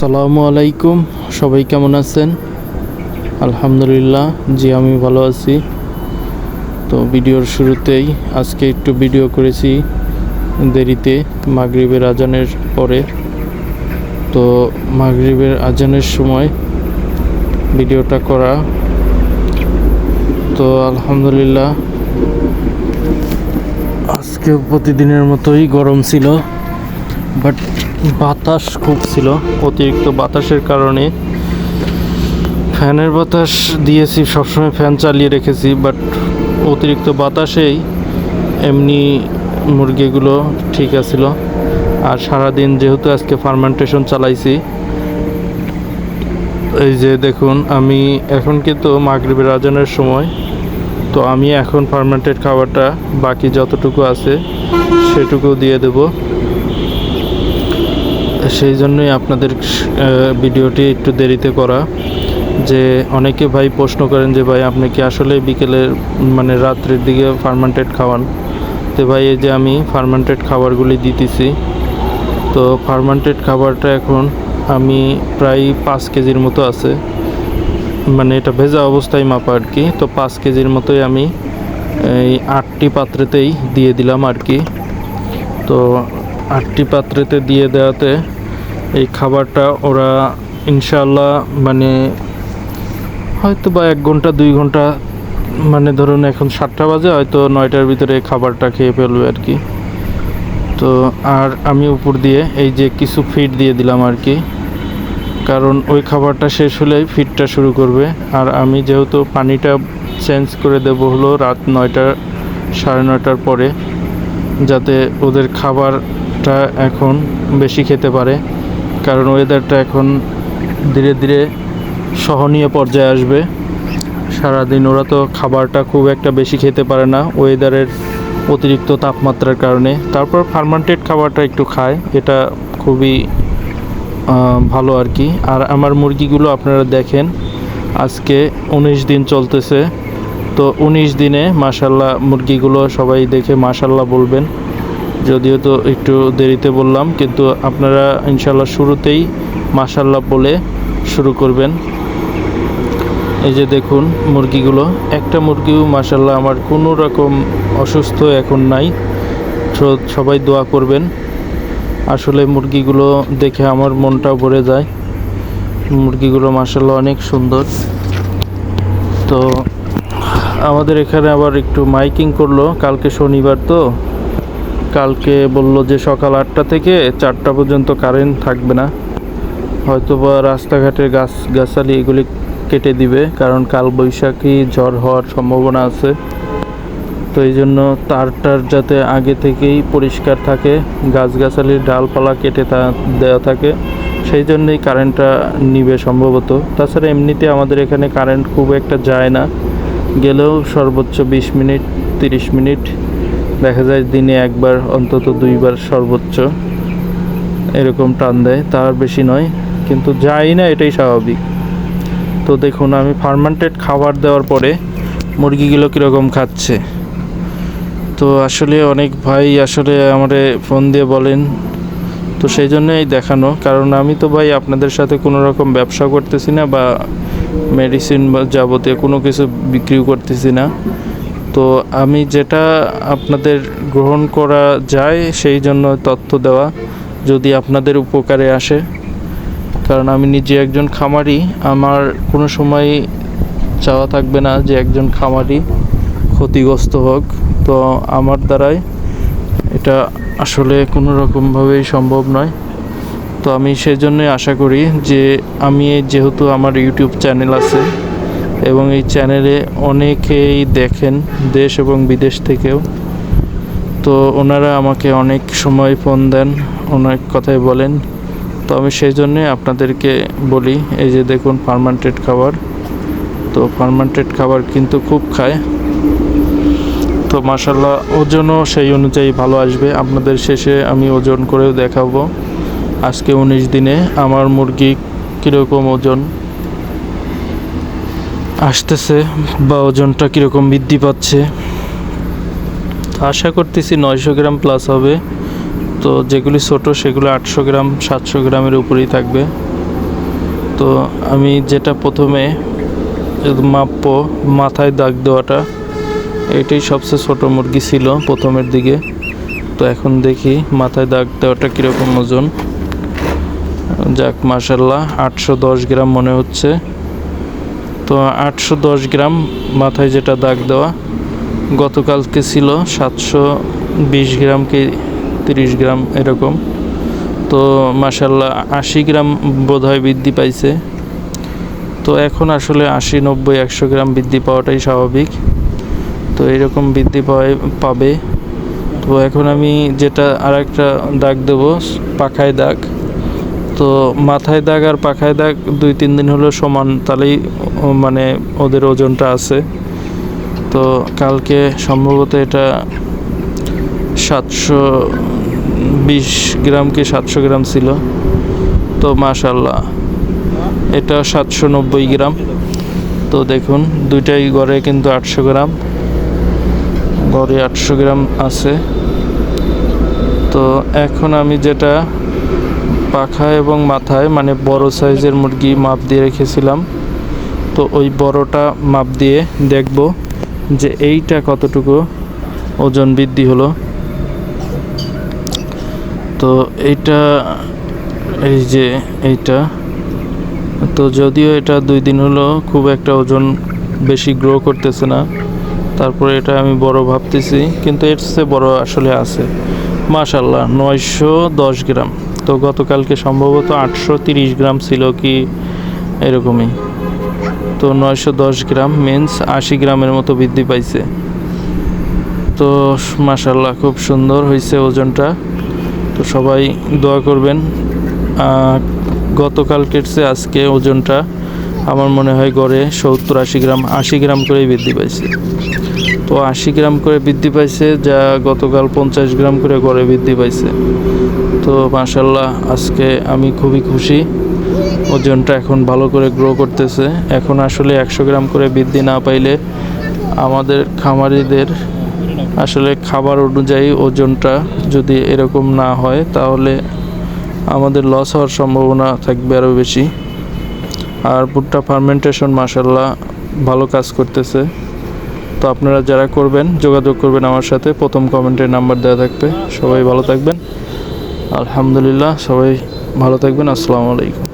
আসসালামু আলাইকুম। সবাই কেমন আছেন? আলহামদুলিল্লাহ, জি, আমি ভালো আছি। তো ভিডিওর শুরুতেই আজকে একটু ভিডিও করেছি দেরিতে, মাগরিবের আজানের পরে। তো মাগরিবের আজানের সময় ভিডিওটা করা। তো আলহামদুলিল্লাহ আজকে প্রতিদিনের মতোই গরম ছিল। বাট বাতাস খুব ছিল, অতিরিক্ত বাতাসের কারণে। ফ্যানের বাতাস দিয়েছি, সবসময় ফ্যান চালিয়ে রেখেছি বাট অতিরিক্ত বাতাসেই এমনি মুরগিগুলো ঠিক আছিল। আর সারাদিন যেহেতু আজকে ফার্মেন্টেশন চালাইছি, এই যে দেখুন, আমি এখন কিন্তু মাগরিবের আজানের সময়, তো আমি এখন ফার্মেন্টেড খাবারটা বাকি যতটুকু আছে সেটুকু দিয়ে দেবো। সেই জন্যই আপনাদের ভিডিওটি একটু দেরিতে করা। যে অনেকে ভাই প্রশ্ন করেন যে, ভাই, আপনি কি আসলে বিকেলের মানে রাত্রের দিকে ফার্মেন্টেড খাওয়ান? তো ভাই, এই যে আমি ফার্মেন্টেড খাবারগুলি দিতেছি। তো ফার্মেন্টেড খাবারটা এখন আমি প্রায় পাঁচ কেজির মতো আছে। মানে এটা ভেজা অবস্থায় মাপা আর কি। তো পাঁচ কেজির মতোই আমি এই আটটি পাত্রেতেই দিয়ে দিলাম আর কি। তো আটটি পাত্রেতে দিয়ে দেওয়াতে এই খাবারটা ওরা ইনশাল্লাহ মানে হয়তো বা এক ঘণ্টা, দুই ঘণ্টা মানে ধরুন এখন সাতটা বাজে, হয়তো নয়টার ভিতরে খাবারটা খেয়ে ফেলবে আর কি। তো আর আমি উপর দিয়ে এই যে কিছু ফিড দিয়ে দিলাম আর কি। কারণ ওই খাবারটা শেষ হলেই ফিডটা শুরু করবে। আর আমি যেহেতু পানিটা চেঞ্জ করে দেবো হলো রাত নয়টা, সাড়ে নয়টার পরে, যাতে ওদের খাবারটা এখন বেশি খেতে পারে। কারণ ওয়েদারটা এখন ধীরে ধীরে সহনীয় পর্যায়ে আসবে। সারাদিন ওরা তো খাবারটা খুব একটা বেশি খেতে পারে না ওয়েদারের অতিরিক্ত তাপমাত্রার কারণে। তারপর ফার্মান্টেড খাবারটা একটু খায়, এটা খুবই ভালো আর কি। আর আমার মুরগিগুলো আপনারা দেখেন, আজকে উনিশ দিন চলতেছে। তো উনিশ দিনে মাসাল্লাহ মুরগিগুলো সবাই দেখে মাসাল্লাহ বলবেন। যদিও তো একটু দেরিতে বললাম, কিন্তু আপনারা ইনশাল্লাহ শুরুতেই মাসাল্লাহ বলে শুরু করবেন। এই যে দেখুন মুরগিগুলো, একটা মুরগিও মাসাল্লাহ আমার কোনো রকম অসুস্থ এখন নাই। সবাই দোয়া করবেন। আসলে মুরগিগুলো দেখে আমার মনটা ভরে যায়। মুরগিগুলো মাসাল্লাহ অনেক সুন্দর। তো আমাদের এখানে আবার একটু মাইকিং করল, কালকে শনিবার তো। কালকে বলল যে সকাল আটটা থেকে চারটা পর্যন্ত কারেন্ট থাকবে না। হয়তো বা রাস্তাঘাটের গাছ, গাছালি এগুলি কেটে দিবে, কারণ কাল বৈশাখী ঝড় হওয়ার সম্ভাবনা আছে। তো এই জন্য তারটার যাতে আগে থেকেই পরিষ্কার থাকে, গাছগাছালির ডালপালা কেটে তা দেওয়া থাকে, সেই জন্যই কারেন্টটা নিবে সম্ভবত। তাছাড়া এমনিতে আমাদের এখানে কারেন্ট খুব একটা যায় না। গেলেও সর্বোচ্চ বিশ মিনিট, তিরিশ মিনিট দেখা যায় দিনে একবার, অন্তত দুইবার সর্বোচ্চ। এরকম টান দেয় তার বেশি নয়, কিন্তু যাই না এটাই স্বাভাবিক। তো দেখুন, আমি ফার্মান্টেড খাবার দেওয়ার পরে মুরগিগুলো কীরকম খাচ্ছে। তো আসলে অনেক ভাই আসলে আমারে ফোন দিয়ে বলেন, তো সেই জন্যই দেখানো। কারণ আমি তো ভাই আপনাদের সাথে কোনো রকম ব্যবসা করতেছি না বা মেডিসিন বা যাবতীয় কোনো কিছু বিক্রিও করতেছি না। তো আমি যেটা আপনাদের গ্রহণ করা যায় সেই জন্য তথ্য দেওয়া যদি আপনাদের উপকারে আসে। কারণ আমি নিজে একজন খামারি, আমার কোনো সময় চাওয়া থাকবে না যে একজন খামারি ক্ষতিগ্রস্ত হোক। তো আমার দ্বারাই এটা আসলে কোনো রকমভাবেই সম্ভব নয়। তো আমি সেই জন্যই আশা করি যে আমি যেহেতু আমার ইউটিউব চ্যানেল আছে এবং এই চ্যানেলে অনেকেই দেখেন, দেশ এবং বিদেশ থেকেও। তো ওনারা আমাকে অনেক সময় ফোন দেন অনেক কথাই বলেন। তো আমি সেই জন্যে আপনাদেরকে বলি, এই যে দেখুন ফার্মান্টেড খাবার। তো ফার্মান্টেড খাবার কিন্তু খুব খায়। তো মাসাল্লাহ ওজনও সেই অনুযায়ী ভালো আসবে। আপনাদের শেষে আমি ওজন করেও দেখাবো। আজকে উনিশ দিনে আমার মুরগি কীরকম ওজন? আসতেছে বা ওজনটা কীরকম বৃদ্ধি পাচ্ছে? আশা করতেছি নয়শো গ্রাম প্লাস হবে। তো যেগুলি ছোট সেগুলো আটশো গ্রাম, সাতশো গ্রামের উপরেই থাকবে। তো আমি যেটা প্রথমে মাপ্য মাথায় দাগ দেওয়াটা, এটাই সবচেয়ে ছোট মুরগি ছিল প্রথমের দিকে। তো এখন দেখি মাথায় দাগ দেওয়াটা কীরকম ওজন। যাক মাসাল্লাহ আটশো দশ গ্রাম মনে হচ্ছে। তো আটশো দশ গ্রাম, মাথায় যেটা দাগ দেওয়া। গতকালকে ছিল সাতশো বিশ গ্রাম কি তিরিশ গ্রাম এরকম। তো মাসাল্লাহ আশি গ্রাম বোধহয় বৃদ্ধি পাইছে। তো এখন আসলে আশি, নব্বই, একশো গ্রাম বৃদ্ধি পাওয়াটাই স্বাভাবিক। তো এরকম বৃদ্ধি পাওয়াই পাবে। তো এখন আমি যেটা আর একটা দাগ দেবো, পাখায় দাগ। তো মাথায় দাগ আর পাখায় দাগ দুই, তিন দিন হলো সমান, তাহলেই মানে ওদের ওজনটা আছে। তো কালকে সম্ভবত এটা সাতশো বিশ গ্রাম কি সাতশো গ্রাম ছিল। তো মাশাল্লাহ, এটা সাতশো নব্বই গ্রাম। তো দেখুন, দুইটাই গড়ে কিন্তু আটশো গ্রাম। গড়ে আটশো গ্রাম আছে। তো এখন আমি যেটা পাখা এবং মাথায় মানে বড় সাইজের মুরগি মাপ দিয়ে রেখেছিলাম। তো ওই বড়টা মাপ দিয়ে দেখব যে এইটা কতটুকু ওজন বৃদ্ধি হলো। তো এইটা, এই যে এইটা, তো যদিও এটা দুই দিন হলো খুব একটা ওজন বেশি গ্রো করতেছে না, তারপরে এটা আমি বড় ভাবতেছি, কিন্তু এর চেয়ে বড় আসলে আছে। মাশাল্লাহ, নয়শো দশ গ্রাম। তো গতকালকে সম্ভবত আটশো তিরিশ গ্রাম ছিল কি এরকমই। তো নয়শো দশ গ্রাম মিন্স আশি গ্রামের মতো বৃদ্ধি পাইছে। তো মাসাল্লাহ খুব সুন্দর হয়েছে ওজনটা। তো সবাই দোয়া করবেন। গতকালকের চেয়ে আজকে ওজনটা আমার মনে হয় গড়ে সত্তর আশি গ্রাম আশি গ্রাম করেই বৃদ্ধি পাইছে। তো আশি গ্রাম করে বৃদ্ধি পাইছে যা গতকাল পঞ্চাশ গ্রাম করে গড়ে বৃদ্ধি পাইছে। তো মাশাল্লাহ আজকে আমি খুবই খুশি। ওজনটা এখন ভালো করে গ্রো করতেছে। এখন আসলে একশো গ্রাম করে বৃদ্ধি না পাইলে আমাদের খামারিদের আসলে খাবার অনুযায়ী ওজনটা যদি এরকম না হয়, তাহলে আমাদের লস হওয়ার সম্ভাবনা থাকবে আরও বেশি। আর ভুট্টা ফার্মেন্টেশন মাসাল্লাহ ভালো কাজ করতেছে। তো আপনারা যারা করবেন, যোগাযোগ করবেন আমার সাথে, প্রথম কমেন্টের নাম্বার দেওয়া থাকবে। সবাই ভালো থাকবেন। আলহামদুলিল্লাহ, সবাই ভালো থাকবেন। আসসালামু আলাইকুম।